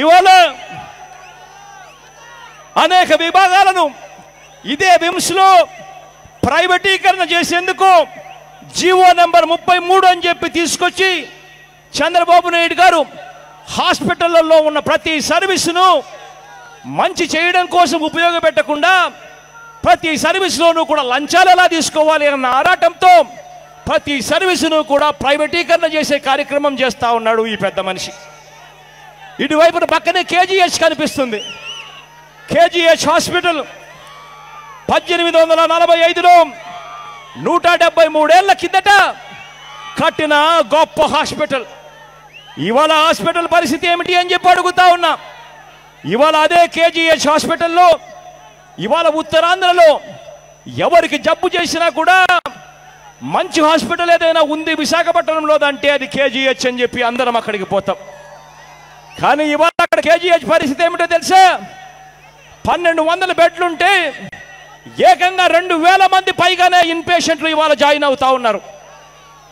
ఇవాళ అనేక విభాగాలను ఇదే విమ్స్లో ప్రైవేటీకరణ చేసేందుకు జీవో నెంబర్ ముప్పై మూడు అని చెప్పి తీసుకొచ్చి చంద్రబాబు నాయుడు గారు హాస్పిటళ్ళలో ఉన్న ప్రతి సర్వీసును మంచి చేయడం కోసం ఉపయోగపెట్టకుండా ప్రతి సర్వీస్లోనూ కూడా లంచాలు ఎలా తీసుకోవాలి అన్న ఆరాటంతో ప్రతి సర్వీసును కూడా ప్రైవేటీకరణ చేసే కార్యక్రమం చేస్తూ ఉన్నాడు ఈ పెద్ద మనిషి. ఇటువైపున పక్కనే కేజీహెచ్ కనిపిస్తుంది. కేజీహెచ్ హాస్పిటల్ పద్దెనిమిది వందల నలభై ఐదులో నూట డెబ్బై మూడేళ్ళ కిందట కట్టిన గొప్ప హాస్పిటల్. ఇవాళ హాస్పిటల్ పరిస్థితి ఏమిటి అని చెప్పి అడుగుతా ఉన్నా. ఇవాళ అదే కేజీహెచ్ హాస్పిటల్లో ఇవాళ ఉత్తరాంధ్రలో ఎవరికి జబ్బు చేసినా కూడా మంచి హాస్పిటల్ ఏదైనా ఉంది విశాఖపట్నంలో అంటే అది కేజీహెచ్ అని చెప్పి అందరం అక్కడికి పోతాం. కానీ ఇవాళ అక్కడ కేజీహెచ్ పరిస్థితి ఏమిటో తెలుసా? పన్నెండు వందల బెడ్లుంటే ఏకంగా రెండు వేల మంది పైగానే ఇన్ పేషెంట్లు ఇవాళ జాయిన్ అవుతా ఉన్నారు.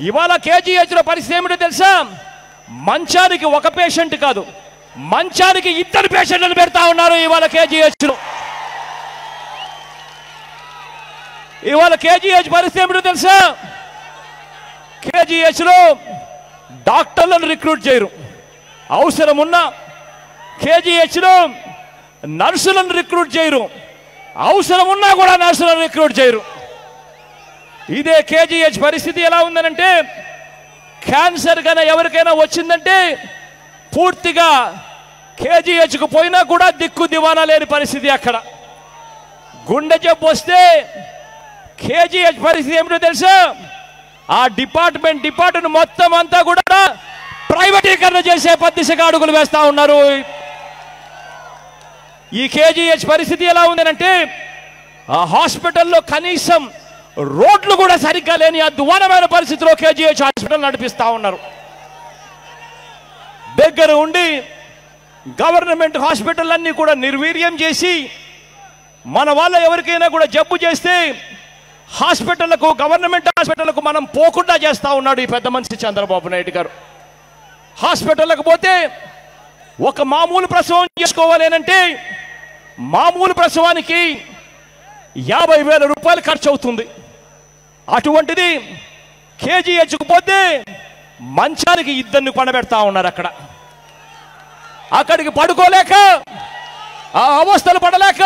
ఇవాళ కేజీహెచ్లో పరిస్థితి ఏమిటో తెలుసా? మంచానికి ఒక పేషెంట్ కాదు మంచానికి ఇద్దరు పేషెంట్లను పెడతా ఉన్నారు ఇవాళ కేజీహెచ్లో. ఇవాళ కేజీహెచ్ పరిస్థితి ఏమిటో తెలుసా? కేజీహెచ్లో డాక్టర్లను రిక్రూట్ చేయరు. అవసరం ఉన్న కేజీహెచ్లో నర్సులను రిక్రూట్ చేయరు. అవసరం ఉన్నా కూడా నర్సులను రిక్రూట్ చేయరు. ఇదే కేజీహెచ్ పరిస్థితి ఎలా ఉందనంటే క్యాన్సర్ కన్నా ఎవరికైనా వచ్చిందంటే పూర్తిగా కేజీహెచ్కు పోయినా కూడా దిక్కు దివానా లేని పరిస్థితి అక్కడ. గుండె జబ్బు వస్తే కేజీహెచ్ పరిస్థితి ఏమిటో తెలుసా? ఆ డిపార్ట్మెంట్ డిపార్ట్మెంట్ మొత్తం అంతా కూడా ప్రైవేటీకరణ చేసే పద్దిశగా అడుగులు వేస్తా ఉన్నారు. ఈ కేజీహెచ్ పరిస్థితి ఎలా ఉందనంటే ఆ హాస్పిటల్లో కనీసం రోడ్లు కూడా సరిగ్గా లేని అధ్వానమైన పరిస్థితిలో కేజీహెచ్ హాస్పిటల్ నడిపిస్తా ఉన్నారు. దగ్గర ఉండి గవర్నమెంట్ హాస్పిటల్ అన్నీ కూడా నిర్వీర్యం చేసి మన వాళ్ళ ఎవరికైనా కూడా జబ్బు చేస్తే హాస్పిటళ్ళకు గవర్నమెంట్ హాస్పిటళ్ళకు మనం పోకుండా చేస్తూ ఉన్నాడు ఈ పెద్ద మనిషి చంద్రబాబు నాయుడు గారు. హాస్పిటల్కి పోతే ఒక మామూలు ప్రసవం చేసుకోవాలేనంటే మామూలు ప్రసవానికి యాభై వేల రూపాయలు ఖర్చు అవుతుంది అటువంటిది కేజీ ఎచ్చుకుపోతే మంచానికి ఇద్దరిని పడబెడతా ఉన్నారు అక్కడ. అక్కడికి పడుకోలేక ఆ అవస్థలు పడలేక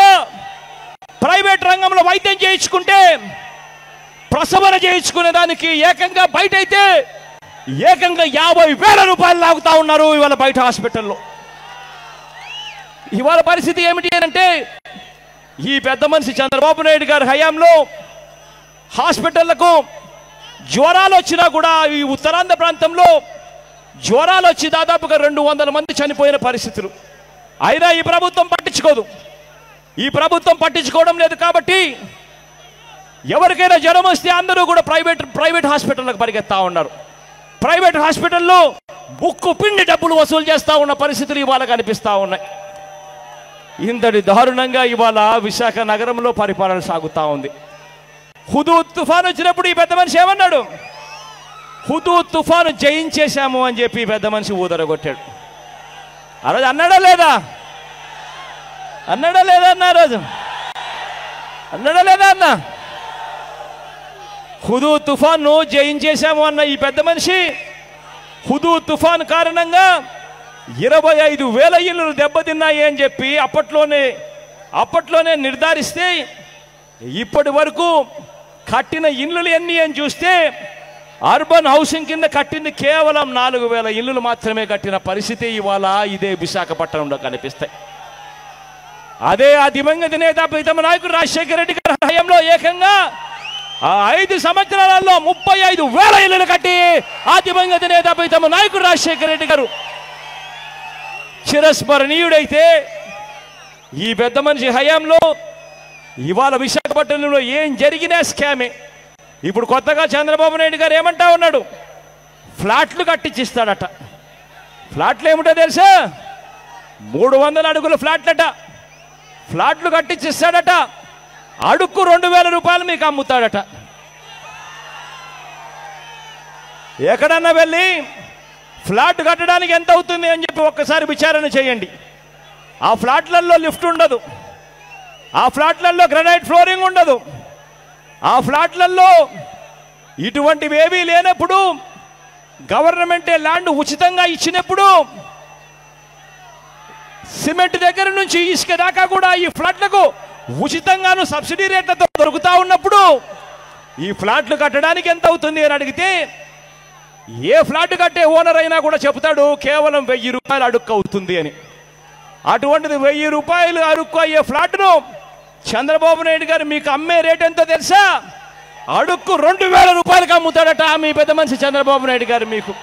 ప్రైవేట్ రంగంలో వైద్యం చేయించుకుంటే ప్రసవన చేయించుకునే దానికి ఏకంగా బయట అయితే ఏకంగా యాభై వేల రూపాయలు లాగుతా ఉన్నారు ఇవాళ బయట హాస్పిటల్లో. ఇవాళ పరిస్థితి ఏమిటి అంటే ఈ పెద్ద మనిషి చంద్రబాబు నాయుడు గారి హయాంలో హాస్పిటళ్ళకు జ్వరాలు వచ్చినా కూడా ఈ ఉత్తరాంధ్ర ప్రాంతంలో జ్వరాలు వచ్చి దాదాపుగా రెండు వందల మంది చనిపోయిన పరిస్థితులు. అయినా ఈ ప్రభుత్వం పట్టించుకోదు. ఈ ప్రభుత్వం పట్టించుకోవడం లేదు కాబట్టి ఎవరికైనా జ్వరం వస్తే అందరూ కూడా ప్రైవేట్ ప్రైవేట్ హాస్పిటల్లకు పరిగెత్తా ఉన్నారు. ప్రైవేట్ హాస్పిటల్లో బుక్కు పిండి డబ్బులు వసూలు చేస్తూ ఉన్న పరిస్థితులు ఇవాళ కనిపిస్తా ఉన్నాయి. ఇంతటి దారుణంగా ఇవాళ విశాఖ నగరంలో పరిపాలన సాగుతూ ఉంది. హుదూ తుఫాన్ వచ్చినప్పుడు ఈ పెద్ద మనిషి ఏమన్నాడు? హుదూ తుఫాను జయించేశాము అని చెప్పి ఈ పెద్ద మనిషి ఊదరగొట్టాడు. ఆ రోజు అన్నాడా లేదా? అన్నాడా లేదా అన్న ఆ రోజు? అన్నాడా లేదా అన్నా? హుదూ తుఫాన్ను జయించేశాము అన్న ఈ పెద్ద మనిషి. హుదూ తుఫాన్ కారణంగా ఇరవై ఐదు వేల ఇళ్ళు దెబ్బతిన్నాయి అని చెప్పి అప్పట్లోనే అప్పట్లోనే నిర్ధారిస్తే ఇప్పటి వరకు కట్టిన ఇళ్ళు ఎన్ని అని చూస్తే అర్బన్ హౌసింగ్ కింద కట్టింది కేవలం నాలుగు వేల ఇళ్ళు మాత్రమే కట్టిన పరిస్థితి ఇవాళ ఇదే విశాఖపట్నంలో కనిపిస్తాయి. అదే ఆ దివంగత నేత ప్రీతమ నాయకుడు రాజశేఖర రెడ్డి గారి హయంలో ఏకంగా ఆ ఐదు సంవత్సరాలలో ముప్పై ఐదు వేల ఇళ్ళు కట్టి ఆ దివంగత నేత నాయకుడు రాజశేఖర రెడ్డి గారు చిరస్మరణీయుడైతే ఈ పెద్ద మనిషి హయాంలో ఇవాళ విశాఖపట్నంలో ఏం జరిగినా స్కామే. ఇప్పుడు కొత్తగా చంద్రబాబు నాయుడు గారు ఏమంటా ఉన్నాడు? ఫ్లాట్లు కట్టించిస్తాడట ఫ్లాట్లు ఏమిటో తెలుసా? మూడు వందల అడుగుల ఫ్లాట్లట. ఫ్లాట్లు కట్టించిస్తాడట అడుక్కు రెండు వేల రూపాయలు మీకు అమ్ముతాడట. ఎక్కడన్నా వెళ్ళి ఫ్లాట్ కట్టడానికి ఎంత అవుతుంది అని చెప్పి ఒక్కసారి విచారణ చేయండి. ఆ ఫ్లాట్లలో లిఫ్ట్ ఉండదు. ఆ ఫ్లాట్లలో గ్రనైట్ ఫ్లోరింగ్ ఉండదు. ఆ ఫ్లాట్లలో ఇటువంటివి ఏవీ లేనప్పుడు గవర్నమెంటే ల్యాండ్ ఉచితంగా ఇచ్చినప్పుడు సిమెంట్ దగ్గర నుంచి ఇసుక దాకా కూడా ఈ ఫ్లాట్లకు ఉచితంగాను సబ్సిడీ రేట్లతో దొరుకుతూ ఉన్నప్పుడు ఈ ఫ్లాట్లు కట్టడానికి ఎంత అవుతుంది అని అడిగితే ఏ ఫ్లాట్ కట్టే ఓనర్ అయినా కూడా చెప్తాడు కేవలం వెయ్యి రూపాయలు అడుక్కు అవుతుంది అని. అటువంటిది వెయ్యి రూపాయలు అడుక్కు అయ్యే ఫ్లాట్ను చంద్రబాబు నాయుడు గారు మీకు అమ్మే రేట్ ఎంతో తెలుసా? అడుక్కు రెండు వేల రూపాయలకు అమ్ముతాడట మీ పెద్ద మనిషి చంద్రబాబు నాయుడు గారు మీకు.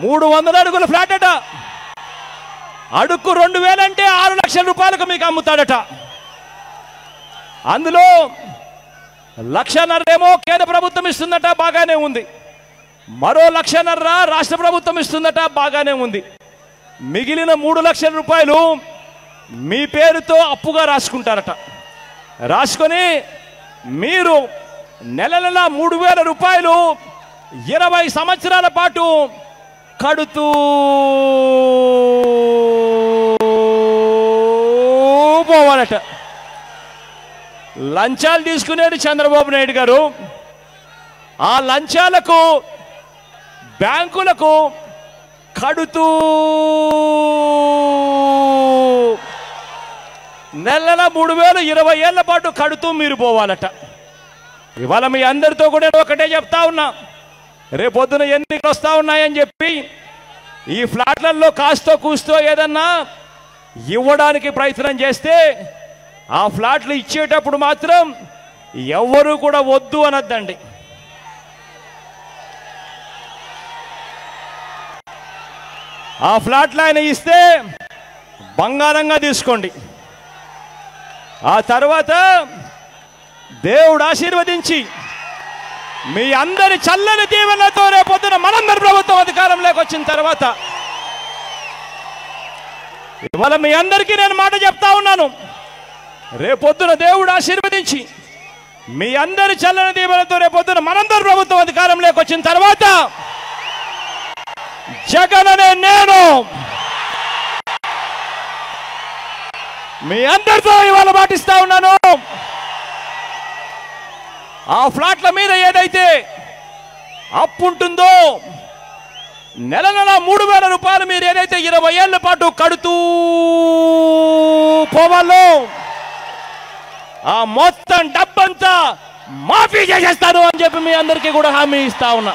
మూడు వందల అడుగుల ఫ్లాట్ అట అడుక్కు రెండు వేలంటే ఆరు లక్షల రూపాయలకు మీకు అమ్ముతాడట. అందులో లక్షన్నరేమో కేంద్ర ప్రభుత్వం ఇస్తుందట బాగానే ఉంది. మరో లక్షన్నర రాష్ట్ర ప్రభుత్వం ఇస్తుందట బాగానే ఉంది. మిగిలిన మూడు లక్షల రూపాయలు మీ పేరుతో అప్పుగా రాసుకుంటారట. రాసుకొని మీరు నెల నెల మూడు వేల రూపాయలు ఇరవై సంవత్సరాల పాటు కడుతూ కావాలట. లంచాలు తీసుకునేది చంద్రబాబు నాయుడు గారు. ఆ లంచాలకు బ్యాంకులకు కడుతూ నెలల మూడు వేలు ఇరవై ఏళ్ళ పాటు కడుతూ మీరు పోవాలట. ఇవాళ మీ అందరితో కూడా నేను ఒకటే చెప్తా ఉన్నా. రేపొద్దున ఎన్నికలు వస్తా ఉన్నాయని చెప్పి ఈ ఫ్లాట్లలో కాస్తో కూస్తో ఏదన్నా ఇవ్వడానికి ప్రయత్నం చేస్తే ఆ ఫ్లాట్లు ఇచ్చేటప్పుడు మాత్రం ఎవ్వరూ కూడా వద్దు అనద్దండి. ఆ ఫ్లాట్లు ఆయన ఇస్తే బంగారంగా తీసుకోండి. ఆ తర్వాత దేవుడు ఆశీర్వదించి మీ అందరి చల్లని దీవెనలతో రేపొద్దున మనందరి ప్రభుత్వం అధికారంలోకి వచ్చిన తర్వాత ఇవాళ మీ అందరికీ నేను మాట చెప్తా ఉన్నాను. రేపొద్దున దేవుడు ఆశీర్వదించి మీ అందరి చల్లని దీవెనలతో రేపొద్దున మనందరి ప్రభుత్వం అధికారంలోకి వచ్చిన తర్వాత జగన్ అనే నేను. మీ అందరితో ఇవాళ పాటిస్తా ఉన్నాను. ఆ ఫ్లాట్ల మీద ఏదైతే అప్పు ఉంటుందో నెల నెల మూడు వేల రూపాయలు మీరు ఏదైతే ఇరవై ఏళ్ళ పాటు కడుతూ పోవాలో ఆ మొత్తం డబ్బంతా మాఫీ చేసేస్తాను అని చెప్పి మీ అందరికీ కూడా హామీ ఇస్తా ఉన్నా.